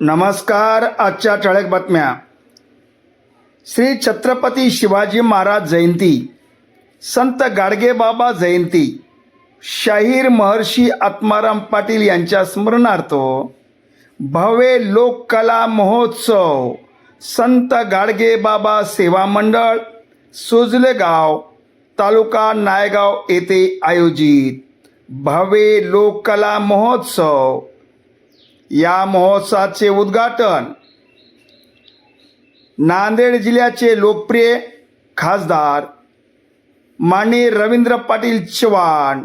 नमस्कार आजच्या ठळक बातम्या. श्री छत्रपती शिवाजी महाराज जयंती संत गाडगेबाबा जयंती शाहीर महर्षी आत्माराम पाटील यांच्या स्मरणार्थ भव्य लोककला महोत्सव संत गाडगेबाबा सेवा मंडळ सुजलेगाव तालुका नायगाव येथे आयोजित भव्य लोककला महोत्सव या महोत्सवाचे उद्घाटन नांदेड जिल्ह्याचे लोकप्रिय खासदार माननीय रवींद्र पाटील चव्हाण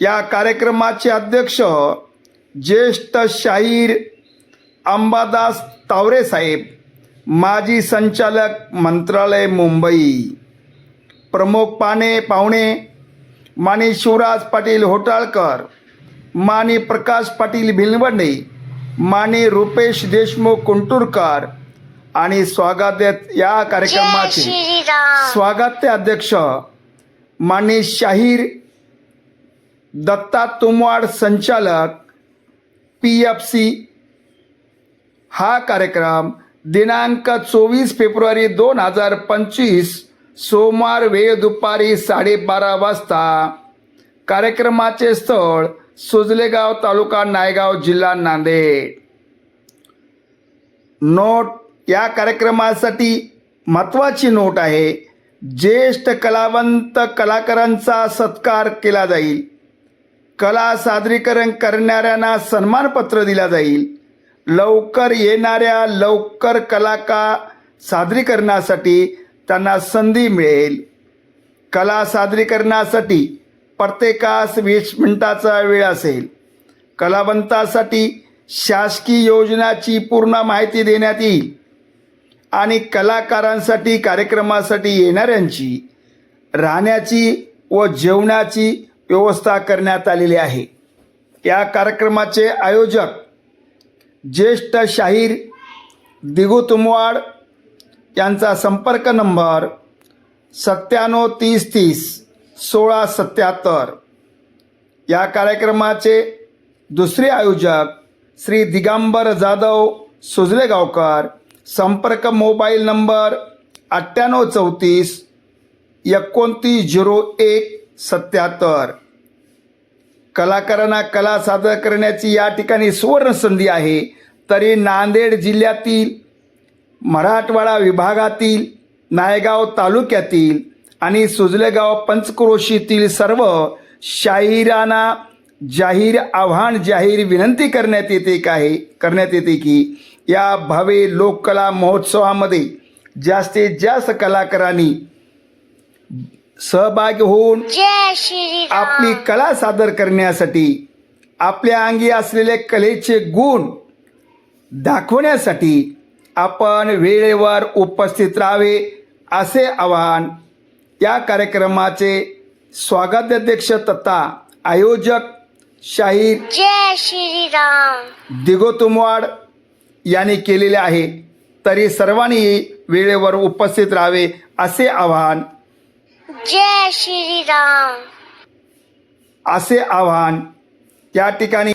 या कार्यक्रमाचे अध्यक्ष ज्येष्ठ शाहीर अंबादास तावरे साहेब माजी संचालक मंत्रालय मुंबई प्रमुख पाने पाहुणे माने शिवराज पाटील होटाळकर माने प्रकाश पाटील भिलवणे माने रुपेश देशमुख कुंटुरकर आणि स्वागत या कार्यक्रमाचे स्वागत अध्यक्ष माने शाहीर दत्ता तुमवाड संचालक पी एफ सी. हा कार्यक्रम दिनांक चोवीस फेब्रुवारी दोन हजार पंचवीस सोमवार वेळ दुपारी साडेबारा वाजता कार्यक्रमाचे स्थळ सुजलेगाव तालुका नायगाव जिल्हा नांदेड. नोट या कार्यक्रमासाठी महत्त्वाची नोट आहे. ज्येष्ठ कलावंत कलाकारांचा सत्कार केला जाईल. कला सादरीकरण करणाऱ्यांना सन्मानपत्र दिला जाईल. लवकर येणाऱ्या लवकर कलाकार सादरीकरणासाठी त्यांना संधी मिळेल. कला सादरीकरणासाठी प्रत्येकास वीस मिनिटाचा वेळ असेल. कलावंतासाठी शासकीय योजनाची पूर्ण माहिती देण्यात येईल. आणि कलाकारांसाठी कार्यक्रमासाठी येणाऱ्यांची राहण्याची व जेवणाची व्यवस्था करण्यात आलेली आहे. या कार्यक्रमाचे आयोजक ज्येष्ठ शाहीर दिगू तुमवाड यांचा संपर्क नंबर सत्त्याण्णव तीस तीस सोळा सत्याहत्तर. या कार्यक्रमाचे दुसरे आयोजक श्री दिगंबर जाधव सुजलेगावकर. संपर्क मोबाईल नंबर अठ्ठ्याण्णव चौतीस एकोणतीस झिरो एक सत्याहत्तर. कलाकारांना कला सादर करण्याची या ठिकाणी सुवर्ण संधी आहे. तरी नांदेड जिल्ह्यातील मराठवाडा विभागातील नायगाव तालुक्यातील आणि सुजलेगाव पंचक्रोशीतील सर्व शाहिरांना जाहीर आव्हान जाहीर विनंती करण्यात येते काय? करण्यात येते की या भावे लोककला महोत्सवामध्ये जास्तीत जास्त कलाकारांनी सहभागी होऊन आपली कला सादर करण्यासाठी आपल्या अंगी असलेले कलेचे गुण दाखवण्यासाठी आपण वेळेवर उपस्थित राहावे असे आवाहन या कार्यक्रमाचे स्वागताध्यक्ष तथा आयोजक शाहीर जय श्रीराम. दिगोतुमवाड यांनी केलेले आहे. तरी सर्वांनी वेळेवर उपस्थित राहावे असे आवाहन. जय श्रीराम. असे आवाहन. या ठिकाणी